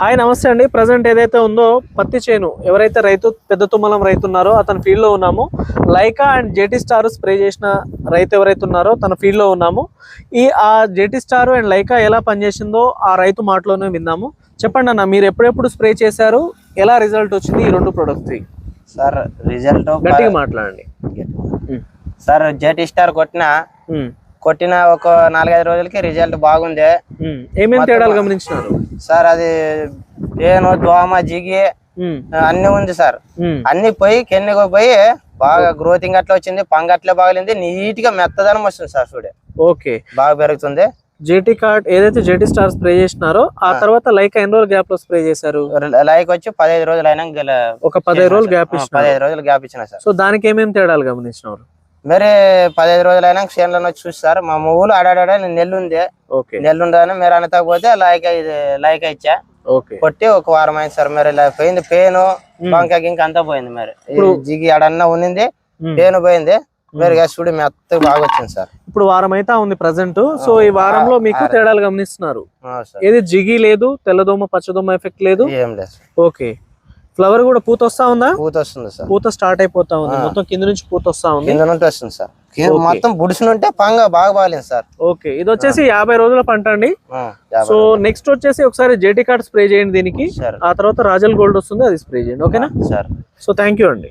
Hi నమస్తే అండి. Present ఏదైతే ఉందో పత్తి చేను ఎవరైతే రైతు పెద్ద తుమ్మలం రైతు ఉన్నారో అతని ఫీల్డ్లో ఉన్నాము. Lyca and JT star spray చేసిన రైతు ఎవరైతే ఉన్నారో తన ఫీల్డ్లో ఉన్నాము. ఈ ఆ జేటీ స్టార్ అండ్ లైకా ఎలా పనిచేసిందో ఆ రైతు మాటలోనే విందాము. చెప్పండి అన్న మీరు ఎప్పుడెప్పుడు స్ప్రే చేశారు? ఎలా రిజల్ట్ వచ్చింది ఈ రెండు ప్రొడక్ట్స్ సార్ రిజల్ట్ గట్టిగా మాట్లాడండి. సార్ జెట్ స్టార్ కొట్టిన. కొట్టిన ఒక నాలుగైదు రోజులకి రిజల్ట్ బాగుంది. ఉమ్. ఏమేం తేడాలు గమనించినారు? సార్ అది పేను దోమ జిగి. అన్ని ఉంది సార్. అన్ని పోయి కెన్నిగా పోయి బాగా గ్రోతింగ్ అట్లా వచ్చింది పంగ అట్లే బాగలింది నీట్గా మెత్తదనం వస్తుంది సార్ చూడే. ఓకే. బాగా పెరుగుతుంది. జేటీ కార్డ్ ఏదైతే జేటీ స్టార్ స్ప్రే చేసినారో ఆ తర్వాత లైక్ ఎన్ని రోజులు గ్యాప్లో స్ప్రే చేశారు? లైక్ వచ్చి పదహైదు రోజులు అయినా గెల- ఒక పదిహేను రోజులు గ్యాప్ ఆ, ఇచ్చినారు. పదహైదు రోజులు గ్యాప్ ఇచ్చిన సార్. సో దానికి ఏమేమి తేడాలు గమనించినారు? మరి పదహైదు రోజులు అయినా చేనులను వచ్చి చూస్తారు. మా ఊళ్ళు ఆడాడ నెల్లు ఉంది ఓకే. నెల్లు ఉండదని మీరు అనకపోతే లైక్ లైక్ ఇచ్చా కొట్టి ఒక వారం అయింది సార్ మరి ఇలా పోయింది. పేను బంక గింక అంతా పోయింది మరి. జిగి ఆడన్నా ఉన్నింది. పేను పోయింది. మరి ఇక చూడు మెత్తగా బాగా వచ్చింది సార్. ఇప్పుడు వారం అయితే ఉంది ప్రజెంట్ సో ఈ వారంలో మీకు తేడాలు గమనిస్తున్నారు. ఏది జిగి లేదు తెల్లదోమ పచ్చదోమ ఎఫెక్ట్ లేదు? ఏం లేదు. ఓకే. ఫ్లవర్ కూడా పూత వస్తా ఉందా? పూత వస్తుంది సార్. పూత స్టార్ట్ అయిపోతా ఉంది. మొత్తం కింద నుంచి పూత వస్తా ఉంది. కింద నుండి వస్తుంది సార్. మొత్తం బుడిసి నుంటే పంగ బాగా బాగాలేదు సార్. ఓకే ఇది వచ్చేసి యాభై రోజుల పంట అండి. సో నెక్స్ట్ వచ్చేసి ఒకసారి జేటీ కార్డ్ స్ప్రే చేయండి దీనికి. ఆ తర్వాత రాజల్ గోల్డ్ వస్తుంది అది స్ప్రే చేయండి. ఓకేనా సార్. సో థ్యాంక్ యూ అండి.